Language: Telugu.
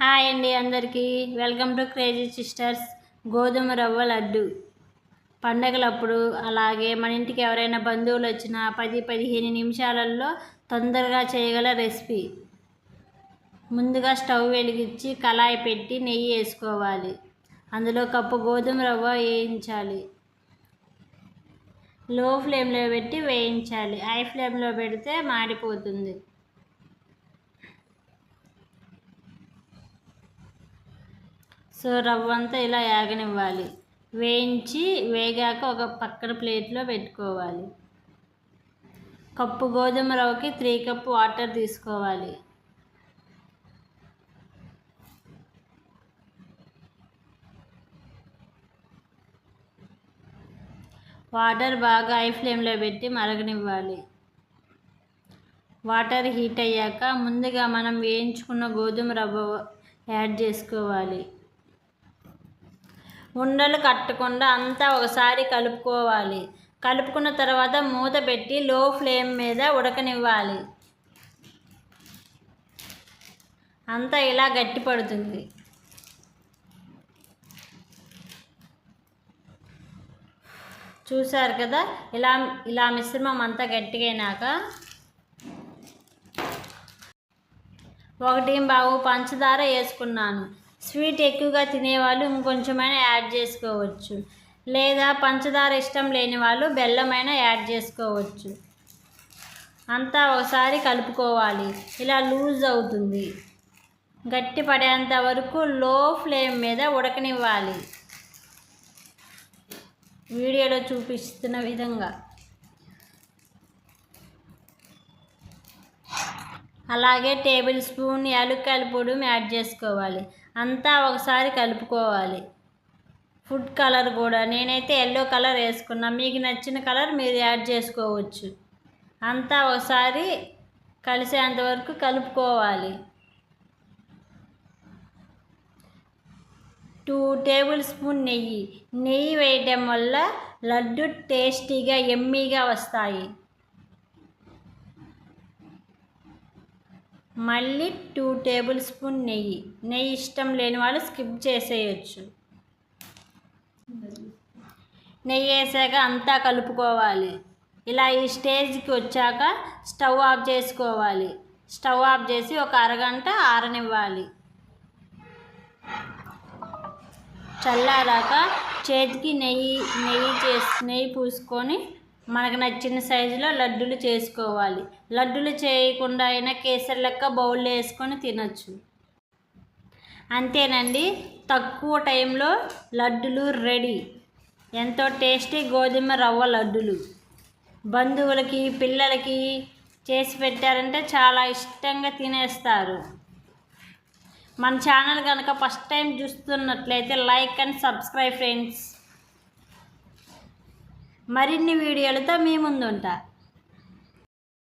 హాయ్ అండి అందరికీ. Welcome to crazy sisters. గోధుమ రవ్వ లడ్డు. పండగలప్పుడు అలాగే మన ఇంటికి ఎవరైనా బంధువులు వచ్చినా పది పదిహేను నిమిషాలలో తొందరగా చేయగల రెసిపీ. ముందుగా స్టవ్ వెలిగించి కళాయి పెట్టి నెయ్యి వేసుకోవాలి. అందులో కప్పు గోధుమ రవ్వ వేయించాలి. లో ఫ్లేమ్లో పెట్టి వేయించాలి. హై ఫ్లేమ్లో పెడితే మాడిపోతుంది. సో రవ్వ అంతా ఇలా యాగనివ్వాలి. వేయించి వేగాక ఒక పక్కన ప్లేట్లో పెట్టుకోవాలి. కప్పు గోధుమ రవ్వకి త్రీ కప్ వాటర్ తీసుకోవాలి. వాటర్ బాగా హై ఫ్లేమ్లో పెట్టి మరగనివ్వాలి. వాటర్ హీట్ అయ్యాక ముందుగా మనం వేయించుకున్న గోధుమ రవ్వ యాడ్ చేసుకోవాలి. ఉండలు కట్టకుండా అంతా ఒకసారి కలుపుకోవాలి. కలుపుకున్న తర్వాత మూత పెట్టి లో ఫ్లేమ్ మీద ఉడకనివ్వాలి. అంతా ఇలా గట్టి పడుతుంది. చూసారు కదా? ఇలా ఇలా మిశ్రమం అంతా గట్టిగైనాక ఒకటి బావు పంచదార వేసుకున్నాను. స్వీట్ ఎక్కువగా తినేవాళ్ళు ఇంకొంచెమైనా యాడ్ చేసుకోవచ్చు. లేదా పంచదార ఇష్టం లేని వాళ్ళు బెల్లమైనా యాడ్ చేసుకోవచ్చు. అంతా ఒకసారి కలుపుకోవాలి. ఇలా లూజ్ అవుతుంది. గట్టి పడేంత వరకు లో ఫ్లేమ్ మీద ఉడకనివ్వాలి. వీడియోలో చూపిస్తున్న విధంగా. అలాగే టేబుల్ స్పూన్ యాలుక్కాయల పొడి యాడ్ చేసుకోవాలి. అంతా ఒకసారి కలుపుకోవాలి. ఫుడ్ కలర్ కూడా నేనైతే ఎల్లో కలర్ వేసుకున్నా. మీకు నచ్చిన కలర్ మీరు యాడ్ చేసుకోవచ్చు. అంతా ఒకసారి కలిసేంత వరకు కలుపుకోవాలి. టూ టేబుల్ స్పూన్ నెయ్యి. నెయ్యి వేయటం వల్ల లడ్డు టేస్టీగా ఎమ్మీగా వస్తాయి. మళ్ళీ టూ టేబుల్ స్పూన్ నెయ్యి. నెయ్యి ఇష్టం లేని వాళ్ళు స్కిప్ చేసేయచ్చు. నెయ్యి వేసాక అంతా కలుపుకోవాలి. ఇలా ఈ స్టేజ్కి వచ్చాక స్టవ్ ఆఫ్ చేసుకోవాలి. స్టవ్ ఆఫ్ చేసి ఒక అరగంట ఆరనివ్వాలి. చల్లారాక చేతికి నెయ్యి నెయ్యి చేసి నెయ్యి పూసుకొని మనకు నచ్చిన సైజులో లడ్డూలు చేసుకోవాలి. లడ్డూలు చేయకుండా అయినా కేసరి లెక్క బౌల్లో వేసుకొని తినచ్చు. అంతేనండి తక్కువ టైంలో లడ్డులు రెడీ. ఎంతో టేస్టీ గోధుమ రవ్వ లడ్డులు. బంధువులకి పిల్లలకి చేసి పెట్టారంటే చాలా ఇష్టంగా తినేస్తారు. మన ఛానల్ కనుక ఫస్ట్ టైం చూస్తున్నట్లయితే లైక్ అండ్ సబ్స్క్రైబ్ ఫ్రెండ్స్. మరిన్ని వీడియోలతో మీ ముందుంటా.